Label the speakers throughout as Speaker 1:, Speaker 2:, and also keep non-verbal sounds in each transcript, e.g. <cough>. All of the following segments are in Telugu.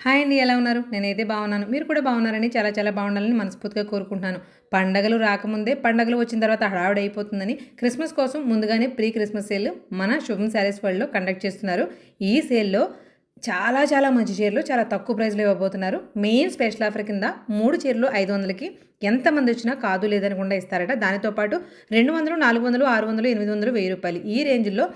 Speaker 1: హాయ్ అండి ఎలా ఉన్నారు? నేనైతే బాగున్నాను. మీరు కూడా బాగున్నారని చాలా చాలా బాగుండాలని మనస్ఫూర్తిగా కోరుకుంటున్నాను. పండగలు రాకముందే పండగలు వచ్చిన తర్వాత హడావుడి అయిపోతుందని క్రిస్మస్ కోసం ముందుగానే ప్రీ క్రిస్మస్ సేల్ మన శుభం శారీస్ వరల్డ్లో కండక్ట్ చేస్తున్నారు. ఈ సేల్లో చాలా చాలా మంచి చీరలు చాలా తక్కువ ప్రైస్లో ఇవ్వబోతున్నారు. మెయిన్ స్పెషల్ ఆఫర్ కింద మూడు చీరలు ఐదు వందలకి ఎంతమంది వచ్చినా కాదు లేదనకుండా ఇస్తారట. దానితో పాటు రెండు వందలు నాలుగు వందలు ఆరు వందలు ఎనిమిది వందలు వెయ్యి రూపాయలు. ఈ రేంజ్లో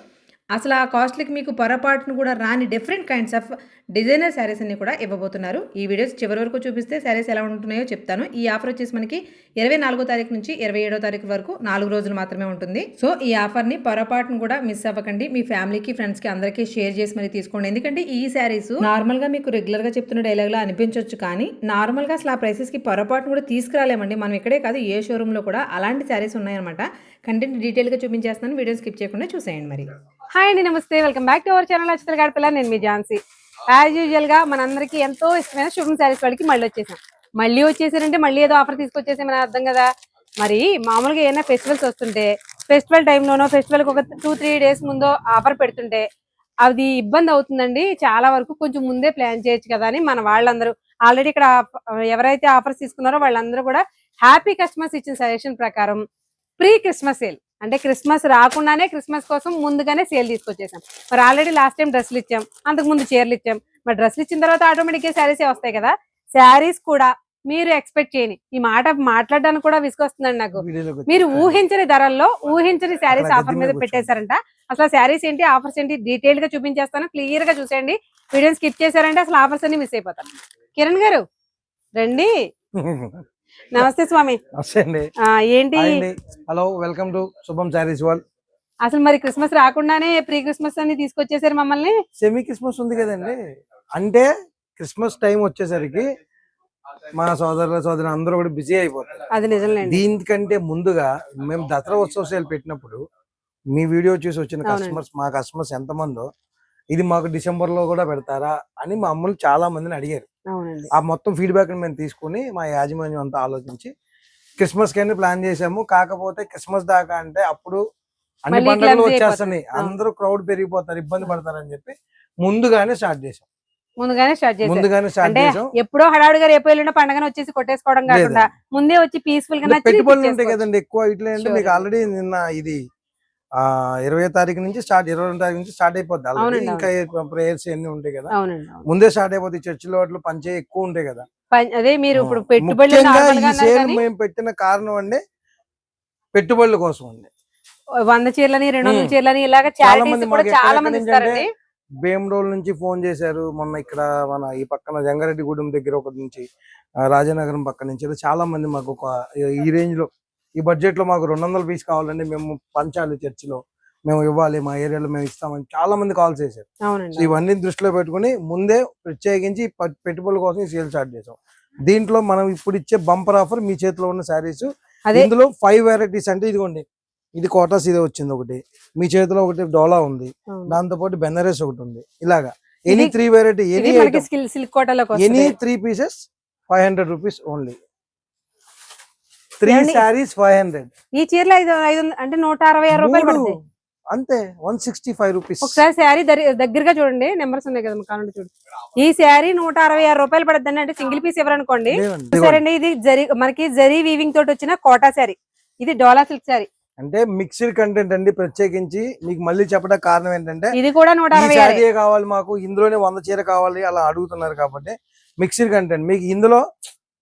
Speaker 1: అసలు ఆ కాస్ట్లకి మీకు పొరపాటును కూడా రాని different kinds of designer saris అన్ని కూడా ఇవ్వబోతున్నారు. ఈ వీడియోస్ చివరి వరకు చూపిస్తే శారీస్ ఎలా ఉంటున్నాయో చెప్తాను. ఈ ఆఫర్ వచ్చేసి మనకి ఇరవై నాలుగో తారీఖు నుంచి ఇరవై ఏడో తారీఖు వరకు నాలుగు రోజులు మాత్రమే ఉంటుంది. సో ఈ ఆఫర్ని పొరపాటును కూడా మిస్ అవ్వకండి. మీ ఫ్యామిలీకి ఫ్రెండ్స్కి అందరికీ షేర్ చేసి మరి తీసుకోండి. ఎందుకంటే ఈ శారీస్ నార్మల్గా మీకు రెగ్యులర్గా చెప్తున్న డైలాగ్లా అనిపించవచ్చు కానీ నార్మల్గా అసలు ఆ ప్రైసెస్కి పొరపాటును కూడా తీసుకురాలేమండి. మనం ఇక్కడే కాదు ఏ షోరూంలో కూడా అలాంటి శారీస్ ఉన్నాయన్నమాట. కంటెంట్ డీటెయిల్గా చూపించేస్తాను వీడియో స్కిప్ చేయకుండా చూసేయండి మరి.
Speaker 2: హాయ్ అండి నమస్తే. Welcome back to our channel అచ్చితల గడపల నేను మీ ఝాన్సీ. యాజ్ యూజువల్గా మనందరికీ ఎంతో ఇష్టమైన శుభం శారీస్ వాళ్ళకి మళ్ళీ వచ్చేసాం. మళ్ళీ వచ్చేసారంటే మళ్ళీ ఏదో ఆఫర్ తీసుకొచ్చేసామని అర్థం కదా. మరి మామూలుగా ఏమైనా ఫెస్టివల్స్ వస్తుంటే ఫెస్టివల్ టైంలోనో ఫెస్టివల్కి ఒక టూ త్రీ డేస్ ముందో ఆఫర్ పెడుతుంటే అది ఇబ్బంది అవుతుందండి. చాలా వరకు కొంచెం ముందే ప్లాన్ చేయొచ్చు కదా అని మన వాళ్ళందరూ. ఆల్రెడీ ఇక్కడ ఎవరైతే ఆఫర్స్ తీసుకున్నారో వాళ్ళందరూ కూడా హ్యాపీ కస్టమర్స్ ఇచ్చిన సజెషన్ ప్రకారం ప్రీ క్రిస్మస్ సేల్ అంటే క్రిస్మస్ రాకుండానే క్రిస్మస్ కోసం ముందుగానే సేల్ తీసుకొచ్చేసాం. మరి ఆల్రెడీ లాస్ట్ టైం డ్రెస్సులు ఇచ్చాం. అంతకు ముందు చీరలు ఇచ్చాం. మరి డ్రెస్సులు ఇచ్చిన తర్వాత ఆటోమేటిక్గా శారీస్ వస్తాయి కదా? శారీస్ కూడా మీరు ఎక్స్పెక్ట్ చేయని. ఈ మాట మాట్లాడడానికి కూడా విసుకొస్తుందండి నాకు. మీరు. ఊహించని ధరల్లో ఊహించని శారీస్ ఆఫర్ మీద పెట్టేశారంట. అసలు శారీస్ ఏంటి ఆఫర్స్ ఏంటి డీటెయిల్గా చూపించేస్తాను. క్లియర్గా చూసేయండి. వీడియోని స్కిప్ చేశారంటే అసలు ఆఫర్స్ అన్ని మిస్ అయిపోతారు కిరణ్ గారు రండి. <laughs> నమస్తే స్వామి. ఏంటి?
Speaker 3: హలో వెల్కమ్ టు శుభం శారీస్ వరల్డ్.
Speaker 2: అసలు మరి క్రిస్మస్ రాకుండానే ప్రీ క్రిస్మస్ అని తీసుకొచ్చేసారు మమ్మల్ని?
Speaker 3: సెమీ క్రిస్మస్ ఉంది కదండి. అంటే క్రిస్మస్ టైం వచ్చేసరికి మా సోదరుల సోదరు అందరూ కూడా బిజీ అయిపోతారు
Speaker 2: అది
Speaker 3: దీనికంటే ముందుగా మేము దసరా ఉత్సవ సేల్ పెట్టినప్పుడు మీ వీడియో చూసి వచ్చిన. కస్టమర్స్ మా కస్టమర్స్ ఎంతమందో ఇది మాకు డిసెంబర్లో కూడా పెడతారా అని మా అమ్మలు చాలా మందిని అడిగారు. ఆ మొత్తం ఫీడ్బ్యాక్ మేము తీసుకుని మా యాజమాన్యం అంతా ఆలోచించి క్రిస్మస్ కన్నా ప్లాన్ చేసాము కాకపోతే క్రిస్మస్ దాకా అంటే అప్పుడు అన్ని పండుగలు వచ్చేస్తున్నాయి. అందరూ క్రౌడ్ పెరిగిపోతారు ఇబ్బంది పడతారని చెప్పి ముందుగానే స్టార్ట్ చేసాం
Speaker 2: ముందుగానే స్టార్ట్
Speaker 3: ముందుగానే స్టార్ట్ చేసాం
Speaker 2: ఎప్పుడో హడావుడిగా రేపు ఎల్లుండి పండగన వచ్చేసి కొట్టేసుకోవడం కాకుండా ముందే వచ్చి పీస్ఫుల్గా
Speaker 3: పెట్టుబడులు ఉంటాయి. కదండి ఎక్కువ ఇట్లా అంటే. మీకు ఆల్రెడీ నిన్న ఇది ఇరవై తారీఖు నుంచి స్టార్ట్ ఇరవై రెండు తారీఖు నుంచి స్టార్ట్ అయిపోద్ది. ఆల్రెడీ ఇంకా ప్రేయర్స్ అన్ని ఉంటాయి కదా. ముందే స్టార్ట్ అయిపోతాయి చర్చిలో అట్లా పంచే ఎక్కువ ఉంటాయి కదా.
Speaker 2: అదే మీరు ఇప్పుడు
Speaker 3: ఈ
Speaker 2: కానీ
Speaker 3: మేము పెట్టిన కారణం అండి పెట్టుబడుల కోసం అండి.
Speaker 2: వంద చీరలని రెండు వందల. చీరలని ఇలాగ
Speaker 3: చాలా మంది
Speaker 2: ఇస్తారండి.
Speaker 3: భీమడోల్ నుంచి ఫోన్ చేశారు. మొన్న ఇక్కడ మన ఈ పక్కన జంగారెడ్డిగూడెం దగ్గర ఒకటి నుంచి రాజానగరం పక్క నుంచి చాలా మంది మాకు ఒక ఈ రేంజ్లో ఈ బడ్జెట్లో మాకు రెండు వందల పీస్ కావాలండి మేము పంచాలి చర్చిలో. మేము ఇవ్వాలి మా ఏరియాలో మేము ఇస్తామని చాలా మంది కాల్ చేశారు ఇవన్నీ దృష్టిలో పెట్టుకుని ముందే ప్రత్యేకించి పెట్టుబడుల కోసం సేల్ స్టార్ట్ చేసాం దీంట్లో మనం ఇప్పుడు ఇచ్చే బంపర్ ఆఫర్ మీ చేతిలో ఉన్న శారీస్ ఇందులో ఫైవ్ వెరైటీస్ అంటే ఇదిగోండి ఇది కోటాస్ ఇది వచ్చింది ఒకటి మీ చేతిలో ఒకటి డోలా ఉంది. దాంతో పాటు బెనరస్ ఒకటి ఉంది ఇలాగా. Any three variety any any three pieces five hundred rupees only three? Saris five hundred.
Speaker 2: ఈ చీరలు ఐదు ఐదు అంటే నూట అరవై ఆరు రూపాయలు పడుతుంది
Speaker 3: అంతే వన్ సిక్స్టీ ఫైవ్ రూపీస్.
Speaker 2: ఒకసారి శారీ దగ్గరగా చూడండి నెంబర్స్ ఉన్నాయి కదా కావాలంటే చూడు. ఈ శారీ నూట అరవై ఆరు రూపాయలు పడుతుంది అంటే సింగిల్ పీస్ ఎవరనుకోండి. సరే అండి ఇది జరీ మనకి జరీ వీవింగ్ తోటి వచ్చిన కోటా శారీ. ఇది డోలా సిల్క్ శారీ.
Speaker 3: అంటే మిక్స్డ్ కంటెంట్ అండి ప్రత్యేకించి. మీకు మళ్ళీ చెప్పడం కారణం ఏంటంటే
Speaker 2: ఇది కూడా నూట అరవై
Speaker 3: కావాలి మాకు ఇందులోనే వంద చీర కావాలి అలా అడుగుతున్నారు కాబట్టి మిక్స్డ్ కంటెంట్. మీకు ఇందులో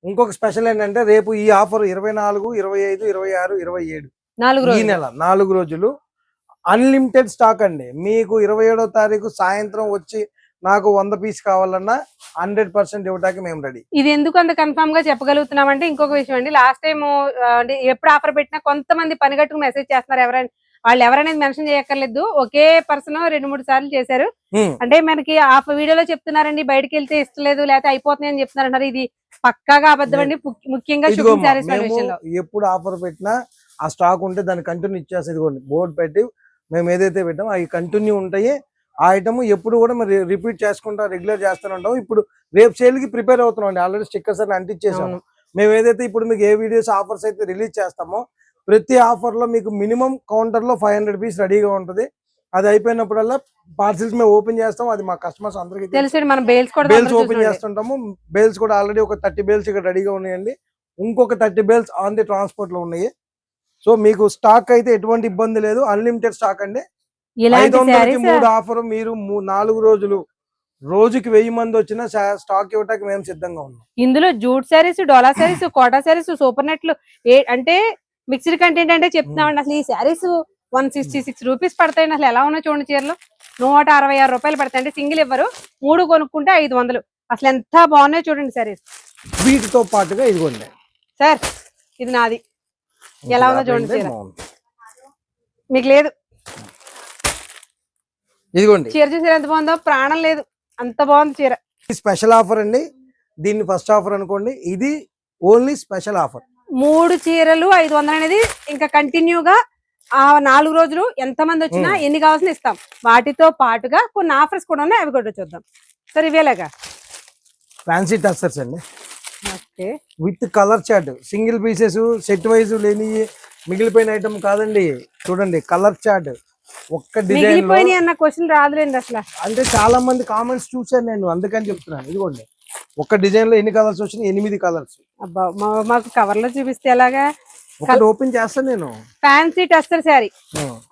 Speaker 3: ఇంకొక స్పెషల్ ఏంటంటే రేపు ఈ ఆఫర్ ఇరవై నాలుగు ఇరవై ఐదు ఇరవై ఆరు ఇరవై ఏడు
Speaker 2: నాలుగు
Speaker 3: ఈ నెల నాలుగు రోజులు. అన్లిమిటెడ్ స్టాక్ అండి. మీకు ఇరవై ఏడో తారీఖు సాయంత్రం వచ్చి నాకు వంద పీస్ కావాలన్నా హండ్రెడ్ పర్సెంట్ ఇవ్వడానికి మేము రెడీ
Speaker 2: ఇది ఎందుకు అంత కన్ఫర్మ్గా చెప్పగలుగుతున్నాం అంటే ఇంకొక విషయం అండి. లాస్ట్ టైం ఎప్పుడు ఆఫర్ పెట్టినా కొంతమంది పని కట్టుకు మెసేజ్ చేస్తున్నారు ఎవరైనా. వాళ్ళు ఎవరైనా మెన్షన్ చేయక్కర్లేదు. ఒకే పర్సన్ రెండు మూడు సార్లు చేశారు. అంటే మనకి ఆ వీడియోలో చెప్తున్నారండి బయటకి వెళ్తే ఇస్తలేదు లేకపోతే అయిపోతుంది అని చెప్తున్నారు ఇది పక్కాగా అబద్ధం అండి. ముఖ్య- ముఖ్యంగా
Speaker 3: ఎప్పుడు ఆఫర్ పెట్టినా ఆ స్టాక్ ఉంటే దాన్ని కంటిన్యూ ఇచ్చేస్తుంది ఇదిగోండి. బోర్డు పెట్టి మేము ఏదైతే పెట్టామో అవి కంటిన్యూ ఉంటాయి. ఆ ఐటమ్ ఎప్పుడు కూడా మరి రిపీట్ చేసుకుంటా రెగ్యులర్ చేస్తూనే ఉంటాం ఇప్పుడు రేపు సేల్కి ప్రిపేర్ అవుతున్నాం అండి ఆల్రెడీ స్టిక్కర్స్ అని అంటించేసాము. మేము ఏదైతే ఇప్పుడు మీకు ఏ వీడియోస్ ఆఫర్స్ అయితే రిలీజ్ చేస్తామో ప్రతి ఆఫర్లో మీకు మినిమం కౌంటర్లో ఫైవ్ హండ్రెడ్ పీస్ రెడీగా ఉంటుంది. అది అయిపోయినప్పుడల్లా పార్సిల్స్ మేము ఓపెన్ చేస్తాం. అది మా కస్టమర్స్ అందరికి
Speaker 2: తెలుసండి మనం బేల్స్ కూడా
Speaker 3: బేల్స్ ఓపెన్. చేస్తుంటాము. బేల్స్ కూడా ఆల్రెడీ ఒక థర్టీ బేల్స్ ఇక్కడ రెడీగా ఉన్నాయండి. ఇంకొక థర్టీ బేల్స్ ఆన్ ది ట్రాన్స్పోర్ట్లో ఉన్నాయి. సో మీకు స్టాక్ అయితే ఎటువంటి ఇబ్బంది లేదు. అన్లిమిటెడ్ స్టాక్ అండి. ఐదు వందలకి మూడు ఆఫర్ మీరు నాలుగు రోజులు రోజుకి వెయ్యి మంది వచ్చినా స్టాక్ ఇవ్వడానికి మేము సిద్ధంగా ఉన్నాం.
Speaker 2: ఇందులో జూట్ శారీస్ డోలా శారీస్ కోటా శారీస్ సూపర్ నెట్లు ఏ అంటే మిక్స్డ్ కంటెంట్ అంటే చెప్తున్నామండి. అసలు ఈ saris one sixty six rupees పడతాయండి అసలు ఎలా ఉన్నాయి చూడండి చీరలు. నూట అరవై ఆరు రూపాయలు పడతాయి. అంటే సింగిల్ ఇవ్వరు. మూడు కొనుక్కుంటే ఐదు వందలు. అసలు ఎంత బాగున్నాయో చూడండి శారీస్
Speaker 3: వీటితో పాటుగా ఇదిగోండి
Speaker 2: సార్ ఇది నాది. ఎలా ఉందో చూడండి చీర. మీకు లేదు.
Speaker 3: ఇదిగోండి.
Speaker 2: చీర చూసారు ఎంత బాగుందో? ప్రాణం లేదు. అంత బాగుంది చీర.
Speaker 3: స్పెషల్ ఆఫర్ అండి. దీన్ని ఫస్ట్ ఆఫర్ అనుకోండి. ఇది ఓన్లీ స్పెషల్ ఆఫర్.
Speaker 2: మూడు చీరలు ఐదు వందలు అనేది ఇంకా కంటిన్యూగా ఆ నాలుగు రోజులు ఎంత మంది వచ్చినా. ఎన్ని కావాల్సిన ఇస్తాం. వాటితో పాటుగా కొన్ని ఆఫర్స్ కూడా ఉన్నాయి అవి కూడా చూద్దాం. సరే ఇవేలాగా?
Speaker 3: ఫ్యాన్సీ టస్సర్స్ అండి.
Speaker 2: Okay.
Speaker 3: With colour chart single pieces set wise లేని మిగిలిపోయిన ఐటమ్ కాదండి. చూడండి కలర్ చార్ట్ ఒక్క డిజైన్
Speaker 2: అన్న క్వశ్చన్ రాదులేండి అసలు.
Speaker 3: అంటే చాలా మంది కామెంట్స్ చూసాను నేను అందుకని చెప్తున్నాను. ఇదిగోండి ఒక్క డిజైన్లో ఎన్ని కలర్స్ వచ్చినాయి ఎనిమిది కలర్స్
Speaker 2: అబ్బా మా- మాకు కవర్లో చూపిస్తే ఎలాగా?
Speaker 3: ఒకటి ఓపెన్ చేస్తాను నేను.
Speaker 2: ఫ్యాన్సీ టస్టర్ శారీ.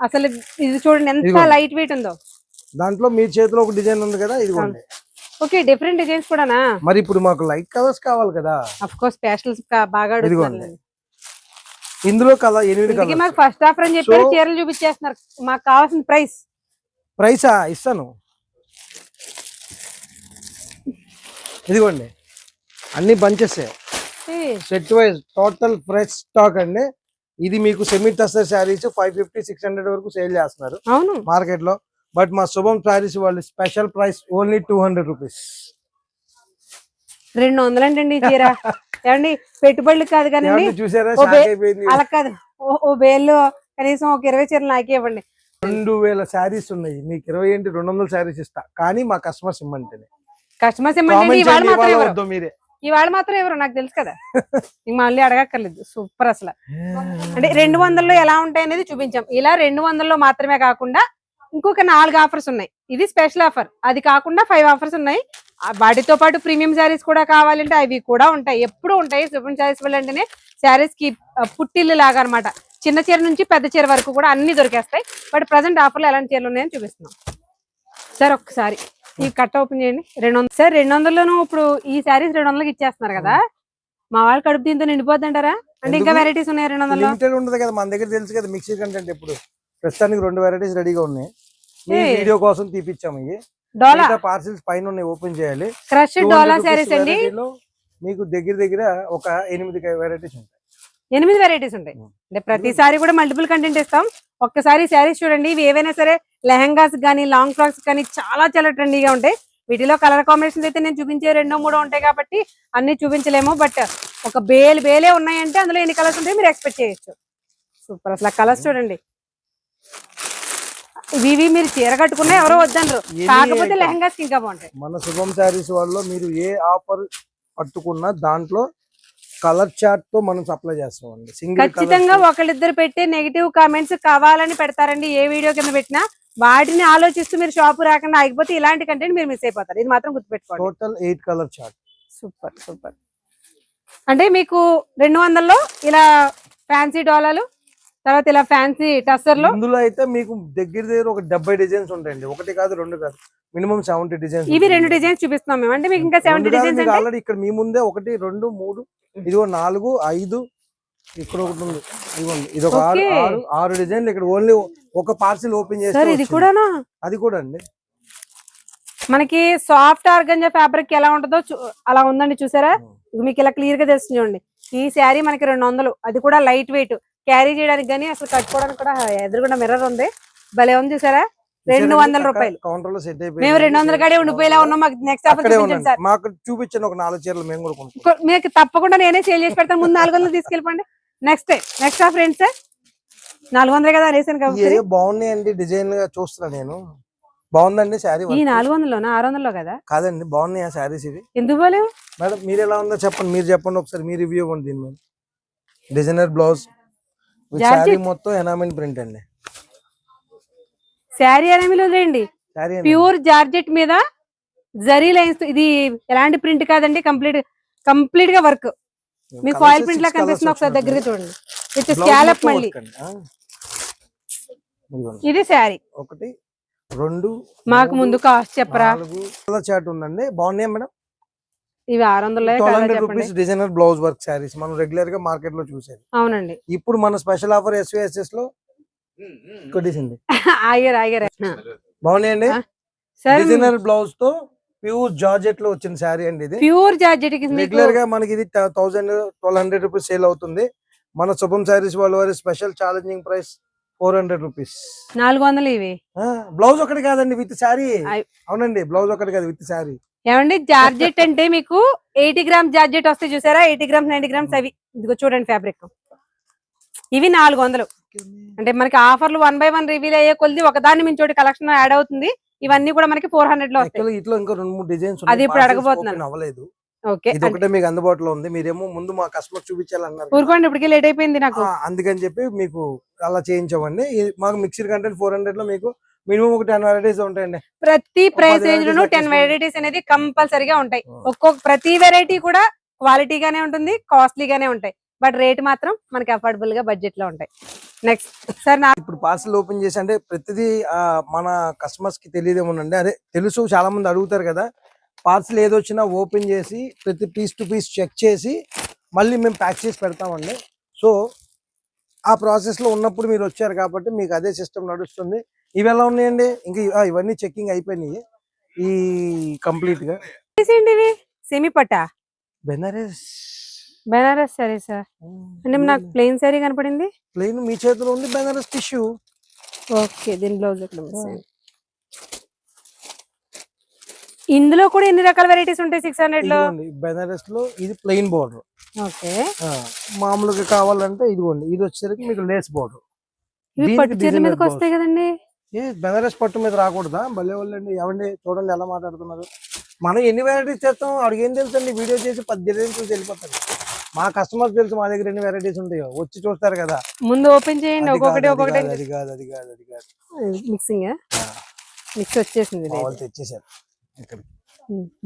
Speaker 2: అసలు ఇది చూడండి ఎంత. లైట్ వెయిట్ ఉందో.
Speaker 3: దాంట్లో మీ చేతిలో ఒక డిజైన్ ఉంది కదా ఇదిగోండి.
Speaker 2: ఓకే డిఫరెంట్ డిజైన్స్ కూడానా?
Speaker 3: మరి ఇప్పుడు మాకు లైట్ కలర్స్ కావాలి కదా.
Speaker 2: అఫ్ కోర్స్ స్పెషల్స్ బాగా. అడుగుతున్నారు.
Speaker 3: ఇందులో కలర్ ఎనిమిది
Speaker 2: మాకు ఫస్ట్ ఆఫర్ అని చెప్పారు
Speaker 3: So-
Speaker 2: చీరలు చూపించేస్తున్నారు. మాకు కావాల్సిన ప్రైస్
Speaker 3: ప్రైసా ఇస్తాను. ఇదిగోండి. అన్ని bunches set wise total fresh stock అండి. ఇది మీకు semi tussar saris five fifty six hundred వరకు సేల్ చేస్తున్నారు
Speaker 2: అవును.
Speaker 3: మార్కెట్లో. బట్ మా శుభం శారీస్ వాళ్ళు special price only two hundred rupees
Speaker 2: రెండు వందలంటండి చీర. <laughs> ఏమండి పెట్టుబడులు కాదు కానీ
Speaker 3: చూసారా?
Speaker 2: అలా కాదు. ఓ- బేళ్ళు కనీసం ఒక ఇరవై చీరలు నాకే ఇవ్వండి.
Speaker 3: రెండు వేల శారీస్ ఉన్నాయి. మీకు ఇరవై ఏంటి? రెండు వందల శారీస్ ఇస్తా. కానీ మా కస్టమర్స్ ఇమ్మంటేనే.
Speaker 2: కస్టమర్స్
Speaker 3: వద్దో మీరే.
Speaker 2: ఇవాళ మాత్రం ఎవరు నాకు తెలుసు కదా. ఇంక మళ్ళీ అడగక్కర్లేదు. సూపర్ అసలు. అంటే రెండు వందల్లో ఎలా ఉంటాయి అనేది చూపించాం. ఇలా రెండు వందల్లో మాత్రమే కాకుండా ఇంకొక నాలుగు ఆఫర్స్ ఉన్నాయి. ఇది స్పెషల్ ఆఫర్. అది కాకుండా ఫైవ్ ఆఫర్స్ ఉన్నాయి. ఆ వాటితో పాటు ప్రీమియం శారీస్ కూడా కావాలంటే అవి కూడా ఉంటాయి. ఎప్పుడు ఉంటాయి. సూపర్ శారీస్ వల్ల అంటేనే శారీస్కి పుట్టిల్లు లాగా అన్నమాట. చిన్న చీర నుంచి పెద్ద చీర వరకు కూడా అన్ని దొరికేస్తాయి. బట్ ప్రజెంట్ ఆఫర్లు ఎలాంటి చీరలు ఉన్నాయని చూపిస్తున్నాం. సార్ ఒక్కసారి. ఈ కట్ట ఓపెన్ చేయండి. రెండు వందలు. సార్ రెండు వందల్లోనూ ఇప్పుడు ఈ శారీస్ రెండు వందలకి ఇచ్చేస్తున్నారు కదా. మా వాళ్ళు కడుపు దీంతో నిండిపోద్ది అంటారా అంటే ఇంకా? వెరైటీస్ ఉన్నాయి రెండు
Speaker 3: లిమిటెడ్ ఉండదు కదా. మన దగ్గర తెలుసు కదా మిక్సీ కంటెంట్ ఎప్పుడు. ప్రస్తుతానికి రెండు వెరైటీస్ రెడీగా ఉన్నాయి. వీడియో కోసం తీపిచ్చాము ఇవి.
Speaker 2: డోలా.
Speaker 3: పార్సిల్స్ పైన ఉన్నాయి ఓపెన్ చేయాలి.
Speaker 2: క్రష్
Speaker 3: 200
Speaker 2: డోలా శారీస్ అండి.
Speaker 3: మీకు దగ్గర దగ్గర ఒక ఎనిమిది వెరైటీస్ ఉంటాయి.
Speaker 2: ఎనిమిది వెరైటీస్ ఉంటాయి.
Speaker 3: ఉం.
Speaker 2: అంటే ప్రతిసారి కూడా మల్టిపుల్ కంటెంట్ ఇస్తాం. ఒక్కసారి శారీస్ చూడండి. ఇవి ఏవైనా సరే లెహంగాస్ కానీ లాంగ్ ఫ్రాక్స్ కానీ చాలా చాలా ట్రెండీగా ఉంటాయి. వీటిలో కలర్ కాంబినేషన్స్ అయితే నేను చూపించే రెండో మూడో ఉంటాయి కాబట్టి అన్ని చూపించలేము. బట్ ఒక బేల్ బేలే ఉన్నాయంటే అందులో ఎన్ని కలర్స్ ఉంటాయి మీరు ఎక్స్పెక్ట్ చేయొచ్చు. సూపర్. అసలు కలర్స్ చూడండి. ఇవి మీరు చీర కట్టుకున్నా ఎవరో వద్దనరు. కాకపోతే? లెహంగాస్ ఇంకా బాగుంటాయి.
Speaker 3: మన శుభం శారీస్ వాళ్ళు మీరు ఏ ఆఫర్ పట్టుకున్నా దాంట్లో కలర్ చార్ట్తో మనం సప్లై చేస్తామండి.
Speaker 2: ఖచ్చితంగా ఒకళ్ళిద్దరు పెట్టే నెగిటివ్ కామెంట్స్ కావాలని పెడతారండి. ఏ వీడియో కింద పెట్టినా వాటిని ఆలోచిస్తూ మీరు షాపు రాకుండా ఆగిపోతే ఇలాంటి కంటెంట్ మీరు మిస్ అయిపోతారు. ఇది మాత్రం గుర్తుపెట్టుకోండి.
Speaker 3: Total eight colour chart
Speaker 2: super super. అంటే మీకు రెండు వందల్లో ఇలా ఫ్యాన్సీ డోలాలు తర్వాత ఇలా ఫ్యాన్సీ టస్సర్లు.
Speaker 3: ఇందులో అయితే మీకు దగ్గర దగ్గర ఒక డెబ్బై డిజైన్స్ ఉంటాయండి. ఒకటి కాదు రెండు కాదు. మినిమం సెవెంటీ డిజైన్స్
Speaker 2: ఇవి రెండు డిజైన్స్ చూపిస్తున్నాం మేము. అంటే మీకు ఇంకా సెవెంటీ డిజైన్స్
Speaker 3: ఆల్రెడీ ఇక్కడ మీ ముందే ఒకటి రెండు మూడు ఇదిగో నాలుగు ఐదు ఇక్కడ ఒకటి ఉంది. ఇదిగోండి. ఇది ఒక ఆరు. ఆరు ఆరు డిజైన్లు ఇక్కడ ఓన్లీ ఒక పార్సిల్ ఓపెన్ చేస్తే
Speaker 2: సార్ ఇది. కూడానా?
Speaker 3: అది కూడా అండి.
Speaker 2: మనకి సాఫ్ట్ ఆర్గంజా ఫ్యాబ్రిక్ ఎలా ఉంటుందో అలా ఉందండి చూసారా? ఇది మీకు ఇలా క్లియర్గా తెలుస్తుంది చూడండి. ఈ శారీ మనకి రెండు వందలు. అది కూడా లైట్ వెయిట్. క్యారీ చేయడానికి కానీ అసలు కట్టుకోవడానికి కూడా ఎదురుగుండా మిర్రర్ ఉంది. భలే ఉంది చూసారా? రెండు వందల రూపాయలు.
Speaker 3: కౌంటర్లో సెట్ అయిపోయింది.
Speaker 2: మేము రెండు వందల కాడే ఉండిపోయేలా ఉన్నాం మాకు నెక్స్ట్ ఆఫర్ సార్.
Speaker 3: మాకు చూపించండి ఒక నాలుగు చీరలు మేము కూడా
Speaker 2: మీకు తప్పకుండా నేనే సేల్ చేసి పెడతాను. ముందు నాలుగు వందలు తీసుకెళ్ళిపోండి. నెక్స్ట్ నెక్స్ట్ ఆఫర్ ఏంటి సార్? నాలుగు వందలు కదా అనేసాను కాబట్టి.
Speaker 3: బాగున్నాయండి డిజైన్గా చూస్తున్నా నేను. బాగుందండి శారీ
Speaker 2: ఈ నాలుగు వందలోనా? ఆరు వందల్లో కదా?
Speaker 3: కాదండి బాగున్నాయా శారీస్ ఇవి?
Speaker 2: ఎందుకు పోలేవు
Speaker 3: మేడం మీరు ఎలా ఉందో చెప్పండి. మీరు చెప్పండి ఒకసారి మీ రివ్యూ ఇవ్వండి దీని మీద. Designer blouse. శారీ మొత్తం ఎనామిన్ ప్రింట్ అండి.
Speaker 2: శారీ అనేమిలో వదిలేయండి ప్యూర్ జార్జెట్ మీద జరీ లైన్స్ ఇది ఎలాంటి ప్రింట్ కాదండి కంప్లీట్ కంప్లీట్గా వర్క్. మీకు ఫాయిల్ ప్రింట్ లా కనిపిస్తుంది ఒకసారి దగ్గర చూడండి. విత్ స్కాలప్ మళ్ళీ. ఇది శారీ.
Speaker 3: ఒకటి రెండు
Speaker 2: మాకు ముందు కాస్ట్ చెప్పరా?
Speaker 3: చాట్ ఉందండి. బాగున్నాయి మేడం?
Speaker 2: ఇవి ఆరు వందల
Speaker 3: rupees designer blouse work saris మనం రెగ్యులర్గా మార్కెట్లో చూసేది.
Speaker 2: అవునండి.
Speaker 3: ఇప్పుడు మన స్పెషల్ ఆఫర్ ఎస్విఎస్ఎస్లో కొట్టేసింది. <laughs>
Speaker 2: ఆగారు ఆగారు.
Speaker 3: బాగున్నాయండి? డిజైనర్ బ్లౌజ్తో ప్యూర్ జార్జెట్లో వచ్చిన శారీ అండి ఇది.
Speaker 2: ప్యూర్ జార్జెట్
Speaker 3: రెగ్యులర్గా మనకి ఇది thousand twelve hundred rupees sale అవుతుంది. మన శుభం శారీస్ వాళ్ళ వారి special challenging price four hundred rupees.
Speaker 2: నాలుగు వందలు ఇవి.
Speaker 3: బ్లౌజ్ ఒకటి కాదండి విత్ శారీ. అవునండి బ్లౌజ్ ఒకటి కాదు విత్ శారీ.
Speaker 2: ఏమండి జార్జెట్ అంటే మీకు ఎయిటీ గ్రామ్స్ జార్జెట్ వస్తే చూసారా? ఎయిటీ గ్రామ్స్ నైన్టీ గ్రామ్స్ అవి. ఇదిగో చూడండి ఫ్యాబ్రిక్. ఇవి నాలుగు వందలు అంటే మనకి ఆఫర్లు వన్ బై వన్ రివీల్ అయ్యే కొద్ది ఒకదాని మించోటి కలెక్షన్ యాడ్ అవుతుంది. ఇవన్నీ కూడా మనకి ఫోర్ హండ్రెడ్లో వస్తాయి.
Speaker 3: ఇట్లా ఇంకా రెండు మూడు డిజైన్స్
Speaker 2: అది ఇప్పుడు అడగబోతున్నాను.
Speaker 3: అవ్వలేదు.
Speaker 2: ఓకే.
Speaker 3: ఇది ఒకటే మీకు అందుబాటులో ఉంది. మీరేమో ముందు మా కస్టమర్ చూపించాలన్నారు.
Speaker 2: ఊరుకోండి ఇప్పటికే లేట్ అయిపోయింది నాకు.
Speaker 3: అందుకని చెప్పి మీకు అలా చేయించామండి ఇది మాకు మిక్సర్ కంటెంట్ ఫోర్ హండ్రెడ్లో మీకు మినిమం ఒక టెన్ వెరైటీస్ ఉంటాయండి.
Speaker 2: ప్రతి ప్రైస్ రేంజ్ లోను
Speaker 3: varieties
Speaker 2: టెన్. వెరైటీస్ అనేది కంపల్సరీగా ఉంటాయి. ఒక్కొక్క ప్రతి వెరైటీ కూడా క్వాలిటీగానే ఉంటుంది కాస్ట్లీగానే ఉంటాయి. బట్ రేట్ మాత్రం మనకి అఫోర్డబుల్గా బడ్జెట్లో ఉంటాయి. నెక్స్ట్ సార్ నా
Speaker 3: ఇప్పుడు పార్సల్ ఓపెన్ చేసి అంటే ప్రతిదీ మన కస్టమర్స్కి తెలియదేమోనండి. అదే తెలుసు చాలా మంది అడుగుతారు కదా. పార్సల్ ఏదొచ్చినా ఓపెన్ చేసి ప్రతి పీస్ టు పీస్ చెక్ చేసి మళ్ళీ మేము ప్యాక్ చేసి పెడతామండి. సో ఆ ప్రాసెస్లో ఉన్నప్పుడు మీరు వచ్చారు కాబట్టి మీకు అదే సిస్టమ్ నడుస్తుంది. ఇవి ఎలా ఉన్నాయండి? ఇంకా ఇవన్నీ చెక్కింగ్ అయిపోయినాయి. ఈ కంప్లీట్గా.
Speaker 2: ఏంటి ఇవి సెమీ పట్టా
Speaker 3: బెనారస్
Speaker 2: బెనారస్ సరే. సార్ అంటే నాకు ప్లెయిన్ సారీ కనపడింది.
Speaker 3: ప్లెయిన్ మీ చేతిలో ఉంది బెనారస్ టిష్యూ?
Speaker 2: ఓకే దీని బ్లౌజ్ ఎక్కడ ఇందులో కూడా ఎన్ని రకాల వెరైటీస్ ఉంటాయి సిక్స్
Speaker 3: హండ్రెడ్లో బెనారస్లో ఇది ప్లెయిన్ బార్డర్.
Speaker 2: ఓకే.
Speaker 3: మామూలుగా కావాలంటే ఇదిగోండి ఇది వచ్చేసరికి మీకు లేస్ బార్డర్.
Speaker 2: ఇవి పట్టు చీరల
Speaker 3: designer
Speaker 2: మీదకి వస్తాయి కదండి.
Speaker 3: ఏ బెనారస్ పట్టు మీద రాకూడదా? భలే వాళ్ళండి ఎవండి చూడండి ఎలా మాట్లాడుతున్నారు. మనం ఎన్ని వెరైటీస్ చేస్తాం అడిగి ఏం తెలుసండి? వీడియో చేసి పద్దెనిమిది చూసి వెళ్ళిపోతారు. మా కస్టమర్స్ తెలుసు మా దగ్గర ఎన్ని వెరైటీస్ ఉంటాయో. వచ్చి చూస్తారు కదా.
Speaker 2: ముందు ఓపెన్ చేయండి ఒక్కొక్కటి ఒక్కొక్కటి
Speaker 3: అది కాదు అది కాదు అది కాదు
Speaker 2: మిక్సింగ్ మిక్స్ వచ్చేసింది
Speaker 3: వాళ్ళు తెచ్చేసారు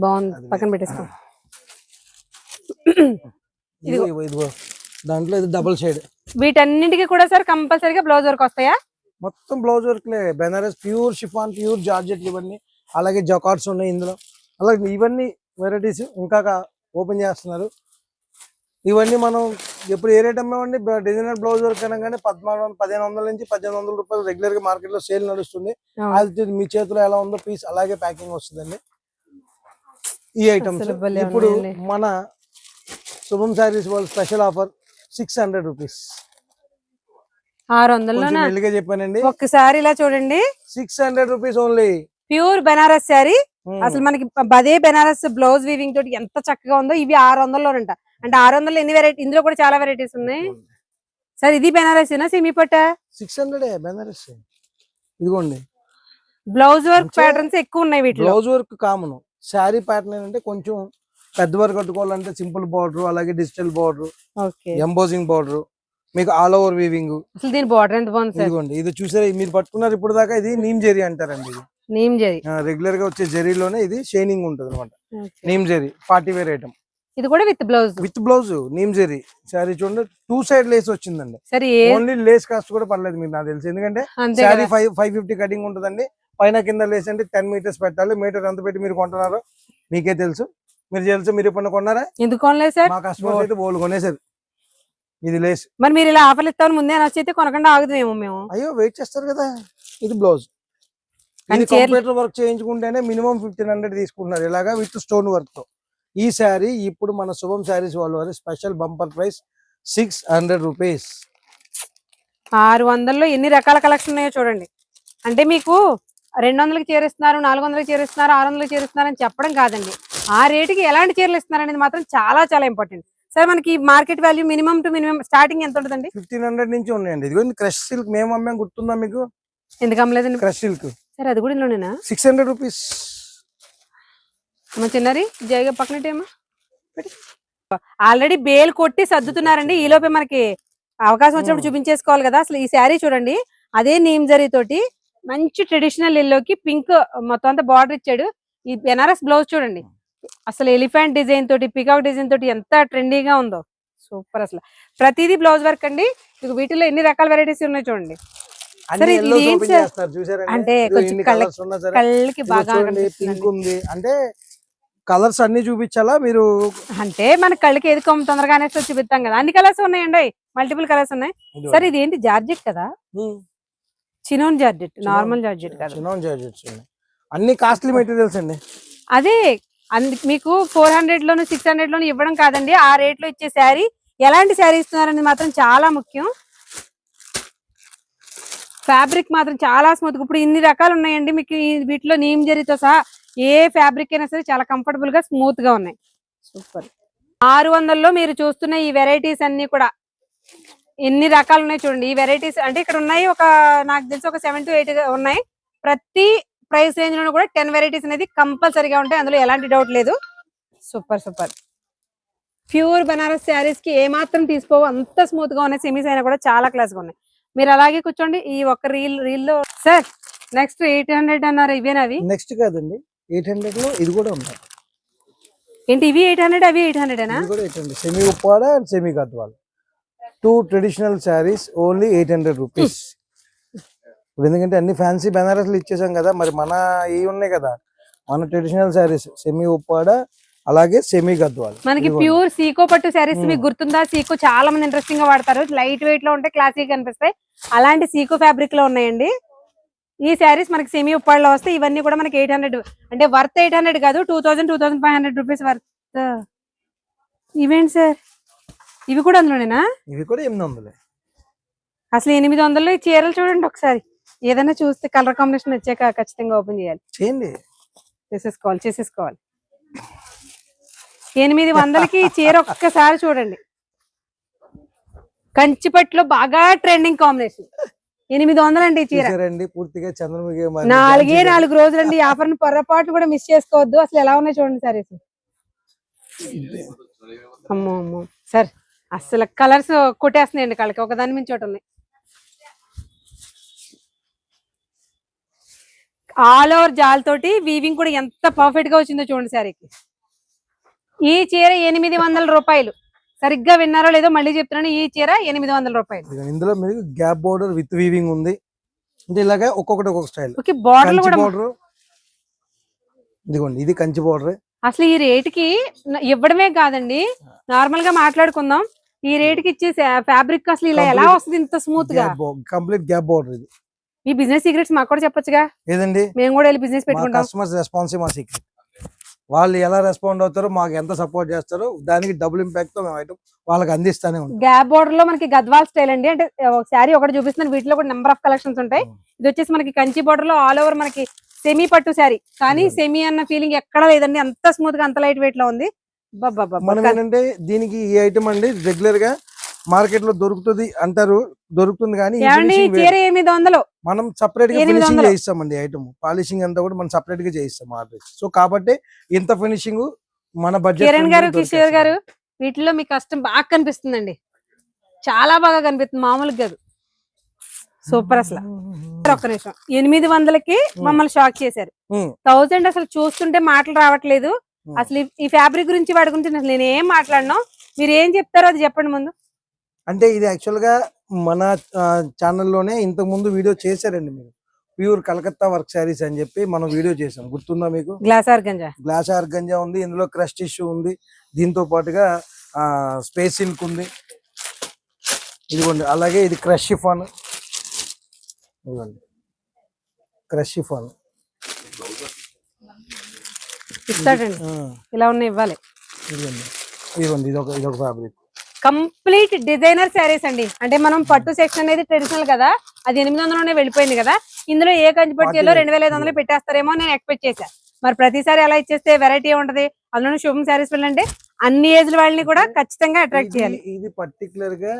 Speaker 2: బాగుంది. పక్కన పెట్టేసుకో.
Speaker 3: ఇదిగో ఇదిగో, ఇదిగో. దాంట్లో ఇది డబుల్ షేడ్
Speaker 2: వీటన్నింటికి కూడా సార్ కంపల్సరీగా బ్లౌజ్ వర్క్ వస్తాయా?
Speaker 3: మొత్తం బ్లౌజ్ వర్క్ లే. Banaras pure chiffon pure georgette ఇవన్నీ. అలాగే జకార్డ్స్ ఉన్నాయి ఇందులో. అలాగే ఇవన్నీ వెరైటీస్ ఇంకా ఓపెన్ చేస్తున్నారు. ఇవన్నీ మనం ఎప్పుడు ఏ రేట్ అమ్మామండి డిజైనర్ బ్లౌజ్ వర్క్ అనగానే పద్నాలుగు వందలు పదిహేను వందల నుంచి పద్దెనిమిది వందల రూపాయలు రెగ్యులర్గా మార్కెట్లో సేల్ నడుస్తుంది. అది మీ చేతిలో ఎలా ఉందో పీస్ అలాగే ప్యాకింగ్ వస్తుందండి. ఈ ఐటమ్స్ ఇప్పుడు. మన శుభం శారీస్ వాళ్ళ special offer six hundred rupees
Speaker 2: ఆరు
Speaker 3: చెప్పానండి.
Speaker 2: ఒక్కసారి ఇలా చూడండి.
Speaker 3: Six hundred rupees only
Speaker 2: pure Banaras sari. అసలు మనకి బదే బెనారస్ బ్లౌజ్ వీవింగ్ తోటి ఎంత చక్కగా ఉందో. ఇవి ఆరు వందల్లోనంట అంటే ఆరు వందలు ఎన్ని వెరైటీ ఇందులో కూడా చాలా వెరైటీస్ ఉన్నాయి. సార్ ఇది బెనారసేనా సిమి పట్ట
Speaker 3: సిక్స్ హండ్రెడ్ బెనారస్. ఇదిగోండి.
Speaker 2: బ్లౌజ్ వర్క్ ప్యాటర్న్స్ ఎక్కువ ఉన్నాయి వీటిలో.
Speaker 3: Blouse work common. Sari pattern ఏంటంటే కొంచెం పెద్ద వర్క్ కట్టుకోవాలంటే సింపుల్ బార్డర్ అలాగే digital border
Speaker 2: okay.
Speaker 3: Embossing border మీకు ఆల్ ఓవర్ వీవింగ్
Speaker 2: అసలు దీని బార్డర్ ఎంత బాగుంది
Speaker 3: ఇదిగోండి ఇది చూసారా మీరు పట్టుకున్నారు ఇప్పుడు దాకా ఇది నీమ్ జెరీ అంటారండి ఇది.
Speaker 2: నేమ్ జరి
Speaker 3: రెగ్యులర్గా వచ్చే జెరీలోనే ఇది షైనింగ్ ఉంటుంది అనమాట నీమ్ జెరీ పార్టీ వేర్ ఐటమ్
Speaker 2: ఇది కూడా విత్ బ్లౌజ్.
Speaker 3: విత్ బ్లౌజ్ నీమ్ జెరీ. శారీ చూడండి టూ సైడ్ లేస్ వచ్చిందండి.
Speaker 2: సరే
Speaker 3: ఓన్లీ లేస్ కాస్ట్ కూడా పర్లేదు మీకు నాకు తెలిసి. ఎందుకంటే శారీ
Speaker 2: కదా.
Speaker 3: ఫైవ్ ఫైవ్ ఫిఫ్టీ కటింగ్ ఉంటుందండి. పైన కింద లేస్ అంటే టెన్ మీటర్స్ పెట్టాలి. మీటర్ ఎంత పెట్టి మీరు కొంటున్నారో మీకే తెలుసు. మీరు తెలుసు మీరు ఎప్పుడన్నా కొన్నారా?
Speaker 2: ఎందుకు కొనలేదు సార్?
Speaker 3: మా కస్టమర్స్ అయితే బోల్ కొనేసారు ఇది లేస్
Speaker 2: మరి మీరు ఇలా ఆఫర్లు ఇస్తామని ముందే అనొచ్చు అయితే కొనకుండా ఆగుదామేమో మేము.
Speaker 3: అయ్యో వెయిట్ చేస్తారు కదా. ఇది బ్లౌజ్. కంప్యూటర్ వర్క్ చేయించుకుంటేనే మినిమం ఫిఫ్టీన్ హండ్రెడ్ తీసుకుంటున్నారు. ఇలాగా విత్ స్టోన్ వర్క్తో. ఈ శారీ ఇప్పుడు మన శుభం శారీస్ వాళ్ళ వారి special bumper price six hundred rupees.
Speaker 2: ఆరు వందల్లో ఎన్ని రకాల కలెక్షన్ ఉన్నాయో చూడండి. అంటే మీకు రెండు వందలకి చేరిస్తున్నారు నాలుగు వందలకి చేరిస్తున్నారు ఆరు వందలకి చేరిస్తున్నారు అని చెప్పడం కాదండి. ఆ రేటుకి ఎలాంటి చీరలు ఇస్తున్నారు అనేది మాత్రం చాలా చాలా ఇంపార్టెంట్. సార్ మనకి market value minimum to minimum starting ఎంత ఉంటుందండి?
Speaker 3: ఫిఫ్టీన్ హండ్రెడ్ నుంచి ఉన్నాయండి. ఇదిగో క్రష్ సిల్క్. మేము అమ్మాం గుర్తుందా మీకు?
Speaker 2: ఎందుకు అమ్మలేదండి?
Speaker 3: Crush silk.
Speaker 2: సార్ అది కూడా ఇందులోనేనా?
Speaker 3: Six hundred rupees.
Speaker 2: మా చిన్నారి జైగా పక్కనట్టేమా ఆల్రెడీ బేల్ కొట్టి సర్దుతున్నారండి. ఈ లోపే మనకి అవకాశం వచ్చినప్పుడు
Speaker 3: Hmm.
Speaker 2: చూపించేసుకోవాలి కదా. అసలు ఈ శారీ చూడండి. అదే నీమ్ జరీ తోటి మంచి ట్రెడిషనల్ ఎల్లోకి పింక్ మొత్తం అంతా బార్డర్ ఇచ్చాడు. ఈ బెనారస్ బ్లౌజ్ చూడండి. అసలు ఎలిఫెంట్ డిజైన్ తోటి పికాక్ డిజైన్ తోటి ఎంత ట్రెండీగా ఉందో. సూపర్ అసలు. ప్రతిదీ బ్లౌజ్ వర్క్ అండి. ఇక వీటిలో ఎన్ని రకాల వెరైటీస్ ఉన్నాయి చూడండి. అంటే కొంచెం కళ్ళకి బాగా
Speaker 3: పింక్. ఉంది. అంటే కలర్స్ అన్ని చూపించాలా? మీరు
Speaker 2: అంటే మన కళ్ళకి ఏది కొమ్మ తొందరగా అనేసి చూపిస్తాం కదా. అన్ని కలర్స్ ఉన్నాయండి మల్టిపుల్ కలర్స్ ఉన్నాయి. సరే ఇది ఏంటి జార్జెట్ కదా. Chinon georgette
Speaker 3: chinon-
Speaker 2: normal georgette కదా.
Speaker 3: చిన్నోన్ జార్జెట్స్ ఉన్నాయి. అన్ని కాస్ట్లీ మెటీరియల్స్ అండి.
Speaker 2: అదే మీకు ఫోర్ హండ్రెడ్ లోను సిక్స్ హండ్రెడ్ లోను ఇవ్వడం కాదండి. ఆ రేట్లో ఇచ్చే శారీ ఎలాంటి శారీ ఇస్తున్నారనేది మాత్రం చాలా ముఖ్యం. ఫ్యాబ్రిక్ మాత్రం చాలా స్మూత్ ఇప్పుడు ఇన్ని రకాలు ఉన్నాయండి. మీకు వీటిలో నీమ్ జరీతో సహా ఏ ఫ్యాబ్రిక్ అయినా సరే చాలా కంఫర్టబుల్గా స్మూత్గా ఉన్నాయి. సూపర్. ఆరు వందల్లో మీరు చూస్తున్న ఈ వెరైటీస్ అన్ని కూడా ఎన్ని రకాలు ఉన్నాయి చూడండి. ఈ వెరైటీస్ అంటే ఇక్కడ ఉన్నాయి ఒక నాకు తెలిసి ఒక సెవెన్ టు ఎయిట్ ఉన్నాయి. ప్రతి ప్రైస్ రేంజ్లో కూడా టెన్ వెరైటీస్ అనేది కంపల్సరీగా ఉంటాయి. అందులో ఎలాంటి డౌట్ లేదు. Super super. ప్యూర్ బనారస్ శారీస్కి ఏ మాత్రం తీసుకోవు. అంత స్మూత్గా ఉన్నాయి. సెమీస్ అయినా కూడా చాలా క్లాస్గా ఉన్నాయి. మీరు అలాగే కూర్చోండి. ఈ ఒక్క రీల్ రీల్లో సార్ నెక్స్ట్ ఎయిట్ హండ్రెడ్ అన్నారు. ఇవేనవి
Speaker 3: నెక్స్ట్ కాదండి. ఎయిట్ హండ్రెడ్లో ఇది కూడా ఉంది
Speaker 2: ఏంటి ఇవి ఎయిట్ హండ్రెడ్ అవి ఎయిట్ హండ్రెడ్
Speaker 3: ఇది కూడా eight hundred. Semi Uppada and semi Gadwal. Two traditional saris only eight hundred rupees ఇప్పుడు ఎందుకంటే అన్ని ఫ్యాన్సీ బెనారస్లు ఇచ్చేసాం కదా మరి మన ఇవి ఉన్నాయి కదా. మన ట్రెడిషనల్ శారీస్ సెమీ ఉప్పాడ అలాగే సెమీ గద్వాల్.
Speaker 2: మనకి. ప్యూర్ సీకో పట్టు శారీస్
Speaker 3: మ్మ్.
Speaker 2: మీకు గుర్తుందా? సీకో చాలా మంది ఇంట్రెస్టింగ్గా వాడతారు. లైట్ వెయిట్లో ఉంటే క్లాసిక్ కనిపిస్తాయి అలాంటి సీకో ఫ్యాబ్రిక్లో ఉన్నాయండి. ఈ శారీస్ మనకి సెమీ ఉప్పాడులో వస్తే ఇవన్నీ కూడా మనకి ఎయిట్ హండ్రెడ్ అంటే వర్త్ ఎయిట్ హండ్రెడ్ కాదు two thousand two thousand five hundred rupees worth ఇవేంటి సార్? ఇవి కూడా అందులోనేనా?
Speaker 3: ఇవి కూడా ఎనిమిది వందలే.
Speaker 2: అసలు ఎనిమిది వందలు ఈ చీరలు చూడండి ఒకసారి. ఏదైనా చూస్తే కలర్ కాంబినేషన్ వచ్చాక ఖచ్చితంగా ఓపెన్ చేయాలి.
Speaker 3: చేయండి.
Speaker 2: చేసేసుకోవాలి చేసేసుకోవాలి. ఎనిమిది వందలకి చీర ఒక్కసారి చూడండి. కంచిపట్టులో బాగా ట్రెండింగ్ కాంబినేషన్ ఎనిమిది వందలండి చీర.
Speaker 3: చూసారండి పూర్తిగా చంద్రముఖి మరి
Speaker 2: నాలుగే నాలుగు రోజులండి ఈ ఆఫర్ని పొరపాటు కూడా మిస్ చేసుకోవద్దు. అసలు ఎలా ఉన్నాయి చూడండి సారీస్ అమ్మో అమ్మో. సార్ అసలు కలర్స్ కొట్టేస్తున్నాయండి కళ్ళకి. ఒకదాని మించి ఒకటి ఉన్నాయి. ఆల్ ఓవర్ జాల్ తోటి వీవింగ్ కూడా ఎంత పర్ఫెక్ట్గా వచ్చిందో చూడండి సారీకి ఈ చీర ఎనిమిది వందల రూపాయలు. సరిగ్గా విన్నారో లేదో మళ్ళీ చెప్తున్నాను. ఈ చీర ఎనిమిది వందల రూపాయలు.
Speaker 3: ఇందులో మీకు గ్యాప్ బోర్డర్ విత్ వీవింగ్ ఉంది. అంటే ఇలాగే ఒక్కొక్కటి ఒక్కొక్క స్టైల్
Speaker 2: బార్డర్
Speaker 3: ఇదిగోండి ఇది కంచి బోర్డర్
Speaker 2: అసలు ఈ రేటుకి ఇవ్వడమే కాదండి. నార్మల్గా మాట్లాడుకుందాం. ఈ రేటుకి ఇచ్చే ఫ్యాబ్రిక్ అసలు ఇలా ఎలా వస్తుంది ఇంత స్మూత్గా
Speaker 3: కంప్లీట్ గ్యాప్ బోర్డర్ ఇది.
Speaker 2: మీ బిజినెస్ సీక్రెట్స్ మాకు కూడా చెప్పొచ్చుగా?
Speaker 3: ఏదండి?
Speaker 2: మేము కూడా వెళ్ళి బిజినెస్ పెట్టుకుంటాం.
Speaker 3: కస్టమర్స్ రెస్పాన్స్ మా సీక్రెట్ వాళ్ళు ఎలా రెస్పాండ్ అవుతారో మాకు ఎంత సపోర్ట్ చేస్తారో దానికి డబుల్ ఇంపాక్ట్తో మేము ఐటమ్ వాళ్ళకి అందిస్తానే ఉంటాం.
Speaker 2: గ్యాప్ బోర్డర్లో మనకి గద్వాల్ స్టైల్ అండి. అంటే ఒక శారీ ఒకటి చూపిస్తున్నాను. వీటిలో కూడా నెంబర్ ఆఫ్ కలెక్షన్స్ ఉంటాయి. ఇది వచ్చేసి మనకి కంచి బోర్డర్లో ఆల్ ఓవర్ మనకి సెమీ పట్టు శారీ. కానీ. సెమీ అన్న ఫీలింగ్ ఎక్కడ లేదండి. అంత స్మూత్గా అంత లైట్ వెయిట్లో ఉంది.
Speaker 3: మనం ఏంటంటే దీనికి ఈ ఐటమ్ అండి రెగ్యులర్గా మార్కెట్లో దొరుకుతుంది అంటారు దొరుకుతుంది కానీ మనం
Speaker 2: సపరేట్గా
Speaker 3: ఫినిషింగ్. చేయిస్తామండి ఐటమ్ పాలిషింగ్ అంతా కూడా మనం సపరేట్గా చేయిస్తాం ఆర్డర్ సో కాబట్టి ఇంత ఫినిషింగ్ మన బడ్జెట్
Speaker 2: కిరణ్ గారు కిషోర్ గారు వీటిలో మీ కష్టం బాగా కనిపిస్తుందండి. చాలా బాగా కనిపిస్తుంది మామూలుగా కాదు. సూపర్ అసలు. ఒక్క నిమిషం. ఎనిమిది వందలకి మమ్మల్ని షాక్ చేశారు. థౌసండ్ అసలు చూస్తుంటే మాటలు రావట్లేదు. అసలు ఈ- ఫ్యాబ్రిక్ గురించి వాడి గురించి అసలు నేను ఏం మాట్లాడినా. మీరు ఏం చెప్తారో అది చెప్పండి ముందు.
Speaker 3: అంటే ఇది యాక్చువల్గా మన ఛానల్లోనే ఇంతకు ముందు వీడియో చేశారండి మీరు. ప్యూర్ కలకత్తా వర్క్ శారీస్ అని చెప్పి మనం వీడియో చేసాం గుర్తుందా మీకు?
Speaker 2: Glass organza.
Speaker 3: గ్లాస్ ఆర్గంజా ఉంది ఇందులో క్రష్ టిష్యూ ఉంది దీంతో పాటుగా స్పేస్ సిల్క్ ఉంది. ఇదిగోండి అలాగే ఇది క్రష్ షిఫాన్ ఇదిగోండి. క్రష్ షిఫాన్
Speaker 2: ఇస్తాడండి. ఇలా ఉన్నాయి ఇవ్వాలి.
Speaker 3: ఇదిగోండి. ఇదిగోండి ఇదొక ఇదొక ఫ్యాబ్రిక్.
Speaker 2: కంప్లీట్ డిజైనర్ శారీస్ అండి. అంటే మనం పట్టు సెక్షన్ అనేది ట్రెడిషనల్ కదా అది ఎనిమిది వందలనే వెళ్ళిపోయింది కదా ఇందులో ఏ కంచిపట్టు చీరలో రెండు వేల ఐదు వందలు పెట్టేస్తారేమో నేను ఎక్స్పెక్ట్ చేశాను మరి ప్రతిసారి అలా ఇచ్చేస్తే వెరైటీ ఉంటది అందులో శుభం శారీస్ వెళ్ళంటే అన్ని ఏజ్ల వాళ్ళని కూడా ఖచ్చితంగా అట్రాక్ట్ చేయాలి.
Speaker 3: ఇది పర్టికులర్గా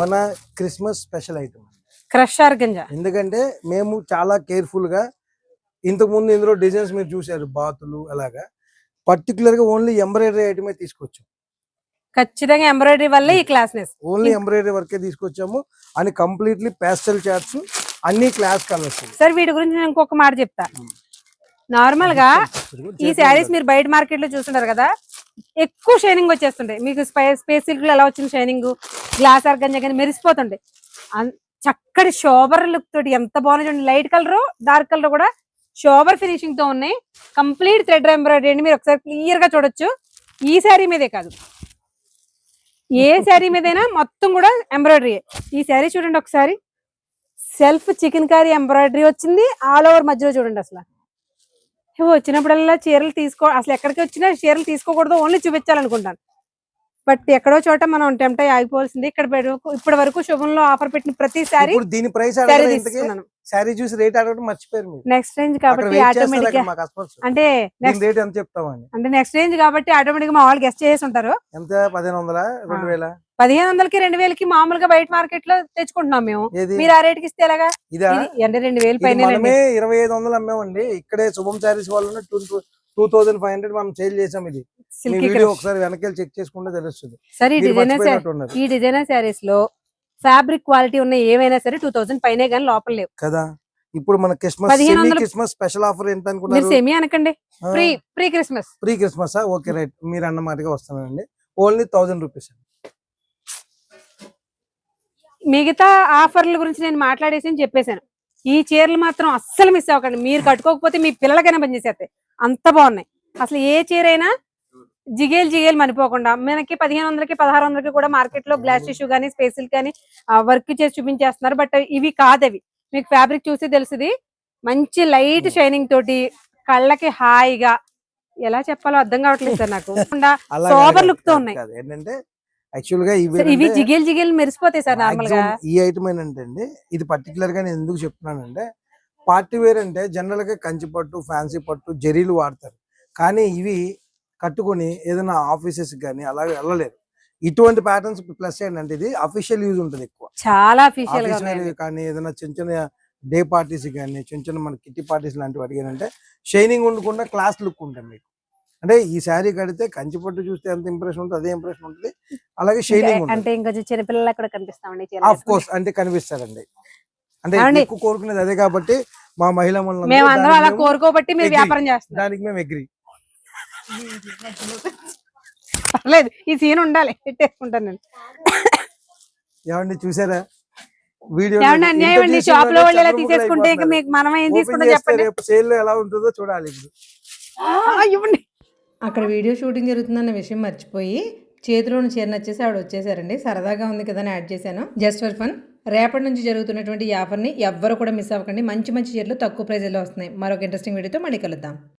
Speaker 3: మన Christmas special item
Speaker 2: crush organza
Speaker 3: ఎందుకంటే మేము చాలా కేర్ఫుల్గా ఇంతకు ముందు ఇందులో డిజైన్స్ మీరు చూసారు బాతులు అలాగా. పర్టికులర్గా ఓన్లీ ఎంబ్రాయిడరీ ఐటమే తీసుకొచ్చాం.
Speaker 2: ఖచ్చితంగా ఎంబ్రాయిడరీ వల్లే ఈ క్లాస్నెస్
Speaker 3: ఓన్లీ ఎంబ్రాయిడరీ వర్కే తీసుకొచ్చాము. అని కంప్లీట్లీ ప్యాస్టల్ చార్ట్స్ అన్ని క్లాస్ కలర్స్
Speaker 2: సార్ వీటి గురించి నేను ఇంకొక మాట చెప్తా. నార్మల్గా ఈ శారీస్ మీరు బయట మార్కెట్లో చూస్తుంటారు కదా ఎక్కువ షైనింగ్ వచ్చేస్తుంటాయి. మీకు స్పేస్ సిల్క్లో ఎలా వచ్చింది షైనింగ్ గ్లాస్ ఆర్గంజా కానీ మెరిసిపోతుంటాయి. అన్- చక్కటి షోబర్ లుక్ తోటి ఎంత చూడండి. లైట్ కలర్ డార్క్ కలర్ కూడా షోబర్ ఫినిషింగ్తో ఉన్నాయి. కంప్లీట్ థ్రెడ్ ఎంబ్రాయిడరీ అండి. మీరు ఒకసారి క్లియర్గా చూడొచ్చు. ఈ శారీ మీదే కాదు. ఏ శారీ మీదైనా మొత్తం కూడా ఎంబ్రాయిడరీ ఈ శారీ చూడండి ఒకసారి. సెల్ఫ్ చికెన్ కర్రీ ఎంబ్రాయిడరీ వచ్చింది. ఆల్ ఓవర్ మధ్యలో చూడండి అసలు. ఇవి వచ్చినప్పుడల్లా చీరలు తీసుకో అసలు ఎక్కడికి వచ్చినా చీరలు తీసుకోకూడదు. ఓన్లీ చూపించాలనుకుంటాను. బట్ ఎక్కడో చోట మనం టెంప్ట్ ఆగిపోవాల్సింది. ఇక్కడ ఇప్పటి వరకు శుభంలో ఆఫర్ పెట్టిన ప్రతిసారి
Speaker 3: దీని ప్రైస్
Speaker 2: తీసుకున్నాను.
Speaker 3: శారీ చూసి రేట్ అడగడం మర్చిపోయారు మీరు.
Speaker 2: నెక్స్ట్ రేంజ్ కాబట్టి ఆటోమేటిక్ అంటే నెక్స్ట్
Speaker 3: రేట్ ఎంత చెప్తామని
Speaker 2: అంటే నెక్స్ట్ రేంజ్ కాబట్టి ఆటోమేటిక్ మా వాళ్ళు గెస్ట్ చేసి ఉంటారు.
Speaker 3: ఎంత? పదిహేను వందల? రెండు వేల?
Speaker 2: పదిహేను వందలకి రెండు వేలకి మామూలుగా బయట మార్కెట్లో తెచ్చుకుంటున్నాం మేము. మీరు ఆ రేట్కి ఇస్తే ఎలాగా? అంటే రెండు వేలు పైన
Speaker 3: ఇరవై ఐదు వందలు అమ్మామండి. ఇక్కడే శుభం శారీస్ వాళ్ళు two two thousand five hundred మనం సేల్ చేసాం ఇది. ఒకసారి వెనకాల చెక్ చేసుకుంటే తెలుస్తుంది.
Speaker 2: సరే ఈ డిజైనర్ ఈ డిజైనర్ శారీస్లో ఫ్యాబ్రిక్ క్వాలిటీ ఉన్న ఏవైనా సరే టూ థౌసండ్ పైనే కానీ లోపల లేవు.
Speaker 3: కదా? ఇప్పుడు మన క్రిస్మస్ క్రిస్మస్ స్పెషల్ ఆఫర్
Speaker 2: మీరు
Speaker 3: అనుకున్నారు
Speaker 2: సెమీ అనకండి. Pre pre Christmas.
Speaker 3: Pre Christmas? Okay right. మీరు అన్నమాటగా వస్తానండి. ఓన్లీ థౌసండ్ రూపీస్
Speaker 2: మిగతా ఆఫర్ల గురించి నేను మాట్లాడేసి అని చెప్పేశాను. ఈ చీరలు మాత్రం అస్సలు మిస్ అవ్వకండి. మీరు కట్టుకోకపోతే మీ పిల్లలకైనా పనిచేసేస్తాయి అంత బాగున్నాయి. అసలు ఏ చీర అయినా జిగేలు జిగేలు మనిపోకుండా మనకి పదిహేను వందలకి పదహారు వందలకి కూడా మార్కెట్లో గ్లాస్ టిష్యూ కానీ స్పేసిల్ కానీ వర్క్ చేసి చూపించేస్తున్నారు. బట్ ఇవి కాదవి. మీకు ఫ్యాబ్రిక్ చూసి తెలుసుది. మంచి లైట్ షైనింగ్ తోటి కళ్ళకి హాయిగా ఎలా చెప్పాలో అర్థం కావట్లేదు సార్ నాకు. <laughs> సోబర్ లుక్తో ఉన్నాయి.
Speaker 3: ఏంటంటే యాక్చువల్గా ఇవి
Speaker 2: జిగేలు జిగేలు మెరిసిపోతాయి సార్
Speaker 3: నార్మల్గా ఈ ఐటమ్ ఏంటంటే అండి ఇది పర్టికులర్గా నేను ఎందుకు చెప్తున్నానంటే పార్టీ వేర్ అంటే జనరల్గా కంచి పట్టు ఫ్యాన్సీ పట్టు జరీలు వాడతారు. కానీ ఇవి కట్టుకొని ఏదైనా ఆఫీసెస్ కానీ అలాగే వెళ్ళలేరు ఇటువంటి ప్యాటర్న్స్ ప్లస్ ఏంటంటే ఇది అఫీషియల్ యూజ్ ఉంటుంది ఎక్కువ.
Speaker 2: చాలా అఫీషియల్
Speaker 3: కానీ ఏదైనా చిన్న చిన్న డే పార్టీస్ కానీ చిన్న చిన్న మన కిట్టి పార్టీస్ లాంటివి అడిగానంటే షైనింగ్ ఉండకుండా క్లాస్ లుక్ ఉంటుంది మీకు. అంటే ఈ శారీ కడితే కంచి పట్టు చూస్తే ఎంత ఇంప్రెషన్ ఉంటుంది అదే ఇంప్రెషన్ ఉంటుంది. అలాగే షైనింగ్
Speaker 2: అంటే ఇంకా చిన్నపిల్లలు కూడా కనిపిస్తామండి
Speaker 3: ఆఫ్. కోర్స్ అంటే కనిపిస్తారండి. అంటే? ఎక్కువ కోరుకునేది అదే కాబట్టి మా మహిళా దానికి మేము అగ్రి
Speaker 2: పర్లేదు ఈ సీన్ ఉండాలి. పెట్టేసుకుంటాను నేను.
Speaker 3: ఏమండి చూసారా? వీడియో
Speaker 2: ఏమన్నా అన్యాయం అండి షాప్లో వాళ్ళు ఎలా తీసేసుకుంటే ఇంకా మీకు మనం ఏం తీసుకుంటాం చెప్పండి.
Speaker 3: రేపు సేల్లో ఎలా ఉంటుందో చూడాలి ఇప్పుడు.
Speaker 2: ఆ, ఇవ్వండి.
Speaker 1: అక్కడ వీడియో షూటింగ్ జరుగుతుందన్న విషయం మర్చిపోయి చేతిలోని చీర నచ్చేసి ఆవిడ వచ్చేసారండి. సరదాగా ఉంది కదా అని యాడ్ చేశాను. జస్ట్ ఫర్ ఫన్ రేపటి నుంచి జరుగుతున్నటువంటి ఈ ఆఫర్ని ఎవ్వరు కూడా మిస్ అవ్వకండి. మంచి మంచి చీరలు తక్కువ ప్రైజ్లో వస్తున్నాయి. మరొక ఇంట్రెస్టింగ్ వీడియోతో మళ్ళీ కలుద్దాం.